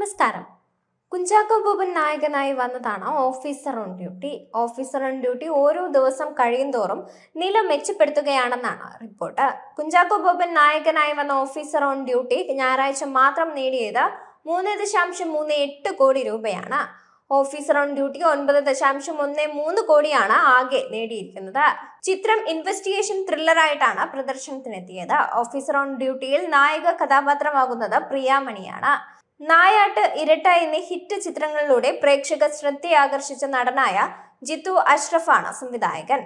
നമസ്കാരം. കുഞ്ചാക്കോ ബോബൻ നായകനായി വന്നതാണ് officer on duty. Officer on duty ഓരോ ദിവസം കഴിയുന്തോറും നില മെച്ചപ്പെടുത്തുകയാണെന്നാണ് റിപ്പോർട്ട്. കുഞ്ചാക്കോ ബോബൻ നായകനായി വന്ന ഓഫീസർ ഓൺ ഡ്യൂട്ടി ഞായറാഴ്ച മാത്രം നേടിയത് മൂന്ന് ദശാംശം മൂന്ന് എട്ട് കോടി രൂപയാണ്. ഓഫീസർ ഓൺ ഡ്യൂട്ടി ഒൻപത് ദശാംശം ഒന്ന് മൂന്ന് കോടിയാണ് ആകെ നേടിയിരിക്കുന്നത്. ചിത്രം ഇൻവെസ്റ്റിഗേഷൻ ത്രില്ലറായിട്ടാണ് പ്രദർശനത്തിനെത്തിയത്. ഓഫീസർ ഓൺ ഡ്യൂട്ടിയിൽ നായക കഥാപാത്രമാകുന്നത് പ്രിയാമണിയാണ്. നായാട്ട് ഇരട്ട എന്നീ ഹിറ്റ് ചിത്രങ്ങളിലൂടെ പ്രേക്ഷക ശ്രദ്ധയാകർഷിച്ച നടനായ ജിത്തു അഷ്റഫാണ് സംവിധായകൻ.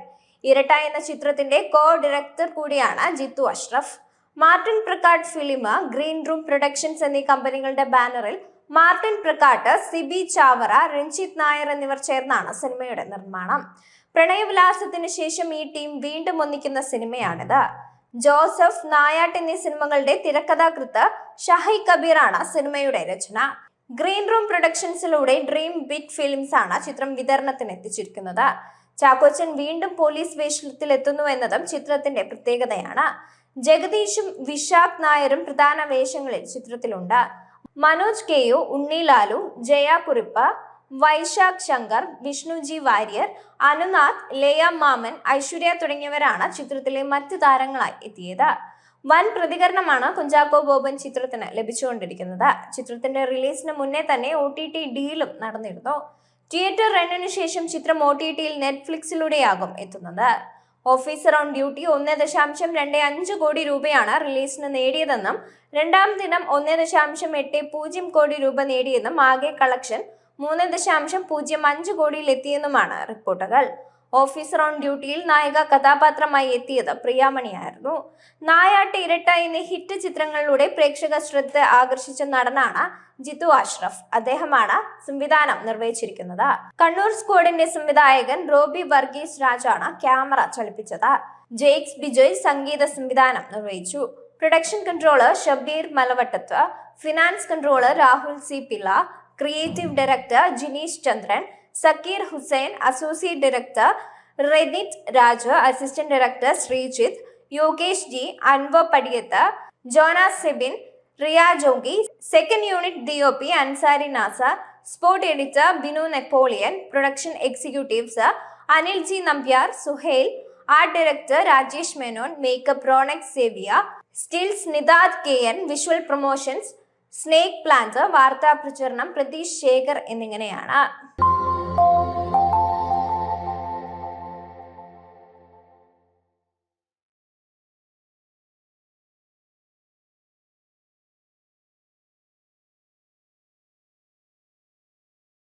ഇരട്ട എന്ന ചിത്രത്തിന്റെ കോ ഡയറക്ടർ കൂടിയാണ് ജിത്തു അഷ്റഫ്. മാർട്ടിൻ പ്രക്കാട്ട് ഫിലിമ ഗ്രീൻ റൂം പ്രൊഡക്ഷൻസ് എന്നീ കമ്പനികളുടെ ബാനറിൽ മാർട്ടിൻ പ്രക്കാട്ട് സിബി ചാവറ രഞ്ജിത് നായർ എന്നിവർ ചേർന്നാണ് സിനിമയുടെ നിർമ്മാണം. പ്രണയവിലാസത്തിന് ശേഷം ഈ ടീം വീണ്ടും ഒന്നിക്കുന്ന സിനിമയാണിത്. ജോസഫ് നായാട്ട് എന്നീ സിനിമകളുടെ തിരക്കഥാകൃത്ത് ഷഹൈ കബീറാണ് സിനിമയുടെ രചന. ഗ്രീൻ റൂം പ്രൊഡക്ഷൻസിലൂടെ ഡ്രീം ബിഗ് ഫിലിംസ് ആണ് ചിത്രം വിതരണത്തിന് എത്തിച്ചിരിക്കുന്നത്. ചാക്കോച്ചൻ വീണ്ടും പോലീസ് വേഷത്തിൽ എത്തുന്നു എന്നതും ചിത്രത്തിന്റെ പ്രത്യേകതയാണ്. ജഗദീഷും വിശാഖ് നായരും പ്രധാന വേഷങ്ങളിൽ ചിത്രത്തിലുണ്ട്. മനോജ് കെയു ഉണ്ണിലാലു ജയ കുറിപ്പ് വൈശാഖ് ശങ്കർ വിഷ്ണുജി വാര്യർ അനുനാഥ് ലേയ മാമൻ ഐശ്വര്യ തുടങ്ങിയവരാണ് ചിത്രത്തിലെ മറ്റു താരങ്ങളായി എത്തിയത്. വൻ പ്രതികരണമാണ് കുഞ്ചാക്കോ ബോബൻ ചിത്രത്തിന് ലഭിച്ചുകൊണ്ടിരിക്കുന്നത്. ചിത്രത്തിന്റെ റിലീസിന് മുന്നേ തന്നെ ഒ ടി ടി ഡീലും നടന്നിരുന്നു. തിയേറ്റർ റണ്ണിന് ശേഷം ചിത്രം ഒ ടി ടിയിൽ നെറ്റ്ഫ്ലിക്സിലൂടെയാകും എത്തുന്നത്. ഓഫീസർ ഓൺ ഡ്യൂട്ടി ഒന്ന് ദശാംശം രണ്ട് അഞ്ച് കോടി രൂപയാണ് റിലീസിന് നേടിയതെന്നും രണ്ടാം ദിനം ഒന്ന് ദശാംശം എട്ട് പൂജ്യം കോടി രൂപ നേടിയെന്നും ആകെ കളക്ഷൻ മൂന്ന് ദശാംശം പൂജ്യം അഞ്ച് കോടിയിൽ എത്തിയെന്നുമാണ് റിപ്പോർട്ടുകൾ. ഓഫീസർ ഓൺ ഡ്യൂട്ടിയിൽ നായിക കഥാപാത്രമായി എത്തിയത് പ്രിയാമണിയായിരുന്നു. നായാട്ട് ഇരട്ട എന്നീ ഹിറ്റ് ചിത്രങ്ങളിലൂടെ പ്രേക്ഷക ശ്രദ്ധ ആകർഷിച്ച നടനാണ് ജിത്തു അഷ്റഫ്. അദ്ദേഹമാണ് സംവിധാനം നിർവഹിച്ചിരിക്കുന്നത്. കണ്ണൂർ സ്ക്വാഡിന്റെ സംവിധായകൻ റോബി വർഗീസ് രാജാണ് ക്യാമറ ചലിപ്പിച്ചത്. ജെയ്ക്സ് ബിജോയ് സംഗീത സംവിധാനം നിർവഹിച്ചു. Production controller Shabeer Malavattath finance controller Rahul C Pillai creative director Jineesh Chandran Zakir Hussain associate director Renit Raj assistant director Sreejith Yogesh G Anwar Padiyath Jonas Sebin Riya Jogi second unit D O P Ansari Nasa spot editor Binu Napoleon production executives Anil G Nambiar Suhail art director Rajesh Menon makeup Ronak Saviya stills Nidad K N visual promotions snake plant വാർത്താ പ്രചരണം പ്രതീഷ് ശേഖർ എന്നിങ്ങനെയാണ്.